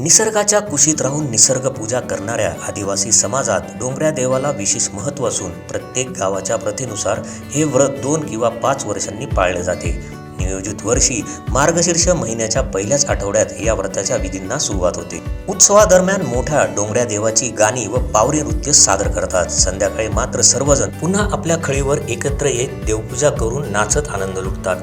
निसर्गाच्या कुशीत राहून निसर्ग पूजा करणाऱ्या आदिवासी समाजात डोंगऱ्या देवाला विशेष महत्त्व असून प्रत्येक गावाच्या प्रथेनुसार हे व्रत दोन किंवा पाच वर्षांनी पाळले जाते. नियोजित वर्षी मार्गशीर्ष महिन्याच्या पहिल्याच आठवड्यात या व्रताच्या विधींना सुरुवात होते. उत्सवादरम्यान मोठ्या डोंगऱ्या देवाची गाणी व पावरी नृत्य सादर करतात. संध्याकाळी मात्र सर्वजण पुन्हा आपल्या खळीवर एकत्र येत देवपूजा करून नाचत आनंद लुटतात.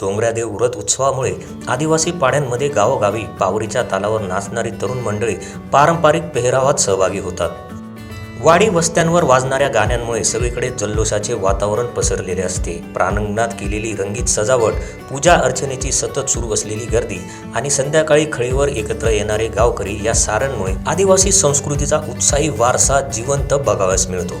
डोंगऱ्यादेव व्रत उत्सवामुळे आदिवासी पाड्यांमध्ये गावोगावी पावरीच्या तालावर नाचणारी तरुण मंडळी पारंपरिक पेहरावात सहभागी होतात. वाडी वस्त्यांवर वाजणाऱ्या गाण्यांमुळे सगळीकडे जल्लोषाचे वातावरण पसरलेले असते. प्राणंगणात केलेली रंगीत सजावट पूजा अर्चनेची सतत सुरू असलेली गर्दी आणि संध्याकाळी खळीवर एकत्र येणारे गावकरी या साऱ्यांमुळे आदिवासी संस्कृतीचा उत्साही वारसा जिवंत बघावयास मिळतो.